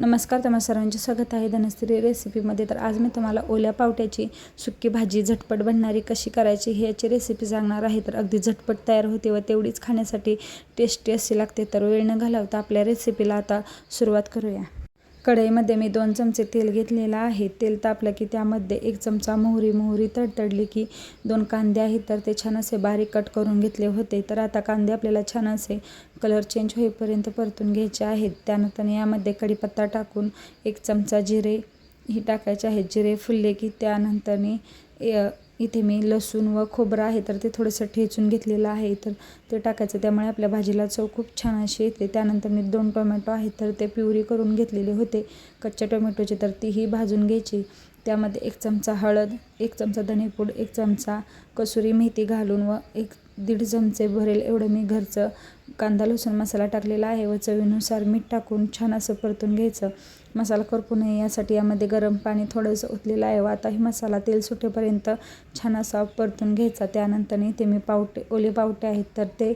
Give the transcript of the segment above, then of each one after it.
नमस्कार तुम्हा सर्वांचे स्वागत आहे धनस्त्री रेसिपीमध्ये. तर आज मी तुम्हाला ओल्या पावट्याची सुक्की भाजी झटपट बनणारी कशी करायची ही याची रेसिपी सांगणार आहे. तर अगदी झटपट तयार होते व तेवढीच खाण्यासाठी टेस्टी अशी लागते. तर वेळ न घालवता आपल्या रेसिपीला आता सुरुवात करूया. कढईमध्ये मी दोन चमचे तेल घेतलेलं आहे. तेल तापलं की त्यामध्ये एक चमचा मोहरी मोहरी तडतडली की दोन कांदे आहेत तर ते छान असे बारीक कट करून घेतले होते. तर आता कांदे आपल्याला छान असे कलर चेंज होईपर्यंत परतून घ्यायचे आहेत. त्यानंतर यामध्ये कढीपत्ता टाकून एक चमचा जिरे ही टाकायचे आहेत. जिरे फुलले की त्यानंतरने इथे मी लसूण व खोबरं आहे तर ते थोडंसं ठेचून घेतलेलं आहे तर ते टाकायचं. त्यामुळे आपल्या भाजीला चव खूप छान अशी येते. त्यानंतर मी दोन टोमॅटो आहेत तर ते प्युरी करून घेतलेले होते. कच्च्या टोमॅटोची तर तीही भाजून घ्यायची. त्यामध्ये एक चमचा हळद एक चमचा धनेपूड एक चमचा कसुरी मेथी घालून व एक दीड चमचे भरेल एवढं मी घरचं कांदा लसूण मसाला टाकलेला आहे व चवीनुसार मीठ टाकून छान असं परतून घ्यायचं. मसाला करपू नये यासाठी यामध्ये गरम पाणी थोडंसं ओतलेलं आहे व आता ही मसाला तेल सुटेपर्यंत छान असा परतून घ्यायचा. त्यानंतर इथे मी पावटे ओले पावटे आहेत तर ते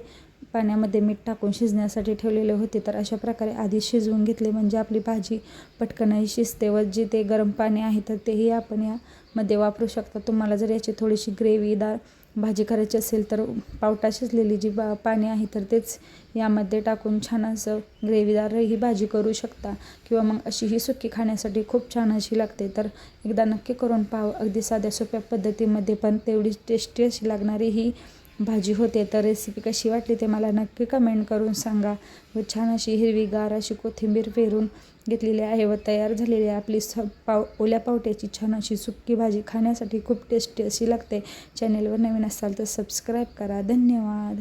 पाण्यामध्ये मीठ टाकून शिजण्यासाठी ठेवलेले होते. तर अशा प्रकारे आधी शिजवून घेतले. म्हणजे आपली भाजी पटकनही शिजते व जे ते गरम पाणी आहे तर तेही आपण यामध्ये वापरू शकता. तुम्हाला जर याची थोडीशी ग्रेव्हीदार भाजी करायची असेल तर पावटा शिजलेली जी बा पाणी आहे तर तेच यामध्ये टाकून छान असं ग्रेव्हीदार ही भाजी करू शकता. किंवा मग अशी ही सुकी खाण्यासाठी खूप छान अशी लागते. तर एकदा नक्की करून पाहावं अगदी साध्या सोप्या पद्धतीमध्ये पण तेवढी टेस्टी अशी लागणारी ही भाजी होते तर रेसिपी कशी वाटली ते मला नक्की कमेंट करून सांगा. व छान अशी हिरवीगार अशी कोथिंबीर पेरून घेतलेली आहे व तयार झालेली आहे. आपली स पाव ओल्या पावट्याची छान अशी सुक्की भाजी खाण्यासाठी खूप टेस्टी अशी लागते. चॅनेलवर नवीन असाल तर सबस्क्राईब करा. धन्यवाद.